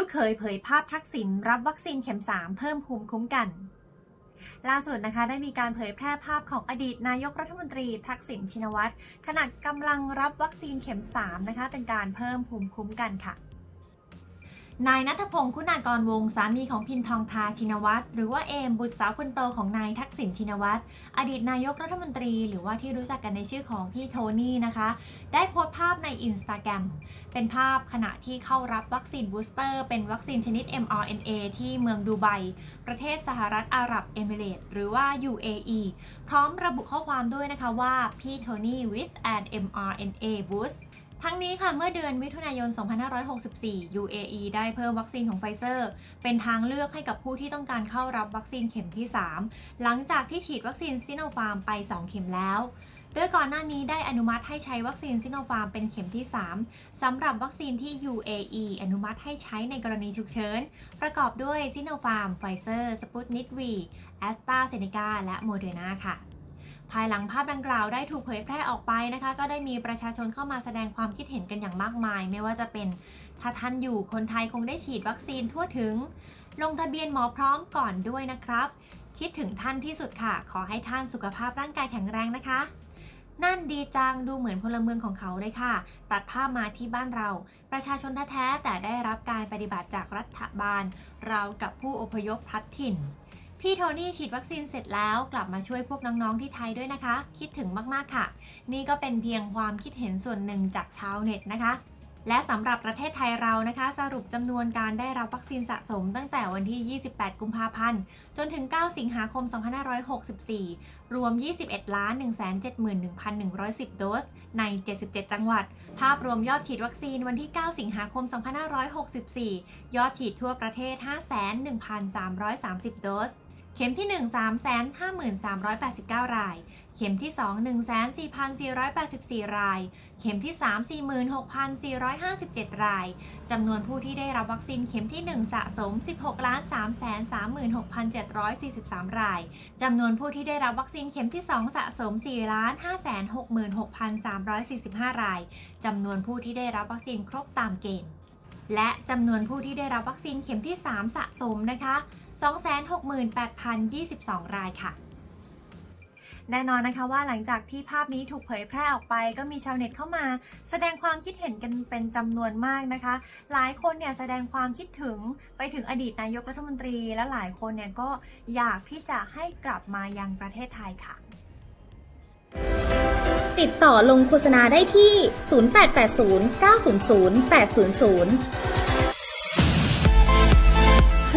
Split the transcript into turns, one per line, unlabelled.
ลูกเขยเผยภาพทักษิณรับวัคซีนเข็ม 3 เพิ่มภูมิคุ้มกัน ล่าสุดนะคะได้มีการเผยแพร่ภาพของอดีตนายกรัฐมนตรีทักษิณชินวัตรขณะกำลังรับวัคซีนเข็ม 3 นะคะ เป็นการเพิ่มภูมิคุ้มกันค่ะ นายนัทพงศ์คุณากรวงศ์สามีของพินทองทาชินวัตรหรือว่าเอมบุตรสาวคนโตของนายทักษิณชินวัตรอดีตนายกรัฐมนตรี หรือว่าที่รู้จักกันในชื่อของพี่โทนี่นะคะ ได้โพสต์ภาพในอินสตาแกรมเป็นภาพขณะที่เข้ารับวัคซีนบูสเตอร์ เป็นวัคซีนชนิด mRNA ที่เมืองดูไบ ประเทศสหรัฐอาหรับเอมิเรตส์หรือว่า UAE พร้อมระบุข้อความด้วยนะคะว่าพี่โทนี่ with an mRNA boost ทั้งนี้ค่ะเมื่อเดือนมิถุนายน 2564 UAE ได้เพิ่มวัคซีนของไฟเซอร์ เป็นทางเลือกให้กับผู้ที่ต้องการเข้ารับวัคซีนเข็มที่ 3 หลังจากที่ฉีดวัคซีนซิโนฟาร์มไป 2 เข็มแล้วโดยก่อนหน้านี้ได้อนุมัติให้ใช้วัคซีนซิโนฟาร์มเป็นเข็มที่ 3สำหรับวัคซีนที่ UAE อนุมัติให้ใช้ในกรณีฉุกเฉิน ประกอบด้วยซิโนฟาร์มไฟเซอร์สปุตนิกวีแอสตราเซเนกาและโมเดอร์นาค่ะ ภายหลังภาพดังกล่าวได้ถูกเผยแพร่ออกไปนะคะ ก็ได้มีประชาชนเข้ามาแสดงความคิดเห็นกันอย่างมากมาย ไม่ว่าจะเป็นถ้าท่านอยู่คนไทยคงได้ฉีดวัคซีนทั่วถึง ลงทะเบียนหมอพร้อมก่อนด้วยนะครับ คิดถึงท่านที่สุดค่ะ ขอให้ท่านสุขภาพร่างกายแข็งแรงนะคะ นั่นดีจังดูเหมือนพลเมืองของเขาเลยค่ะ ตัดภาพมาที่บ้านเรา ประชาชนแท้แต่ได้รับการปฏิบัติจากรัฐบาล เรากับผู้อพยพพัดถิ่น พี่โทนี่ฉีดวัคซีนเสร็จแล้วกลับมาช่วยพวกน้องๆที่ไทยด้วยนะคะ คิดถึงมากๆค่ะ นี่ก็เป็นเพียงความคิดเห็นส่วนหนึ่งจากชาวเน็ตนะคะ และสำหรับประเทศไทยเรานะคะ สรุปจำนวนการได้รับวัคซีนสะสมตั้งแต่วันที่ 28 กุมภาพันธ์ จนถึง 9 สิงหาคม 2564 รวม 21 ล้าน 171,110 โดส ใน 77 จังหวัด ภาพรวมยอดฉีดวัคซีนวันที่ 9 สิงหาคม 2564 ยอดฉีดทั่วประเทศ5,1,330 โดส เข็มที่ 1 3 5 3 8 9 ราย เข็มที่ 2 1 4 4 8 4 ราย เข็มที่ 3 46,457 ราย จำนวนผู้ที่ได้รับวัคซีนเข็มที่ 1 สะสม 16 3 36,743 ราย จำนวนผู้ที่ได้รับวัคซีนเข็มที่ 2 สะสม 4 5 66,345 ราย จำนวนผู้ที่ได้รับวัคซีนครบตามเกณฑ์ และจำนวนผู้ที่ได้รับวัคซีนเข็มที่ 3 สะสมนะคะ 268,022 รายค่ะแน่นอนนะคะว่าหลังจากที่ภาพนี้ถูกเผยแพร่ออกไป ก็มีชาวเน็ตเข้ามา แสดงความคิดเห็นกันเป็นจำนวนมากนะคะ หลายคนเนี่ยแสดงความคิดถึงไปถึงอดีตนายกรัฐมนตรี และหลายคนเนี่ยก็อยากที่จะให้กลับมายังประเทศไทยค่ะ
ติดต่อลงโฆษณาได้ที่ 0880 900 800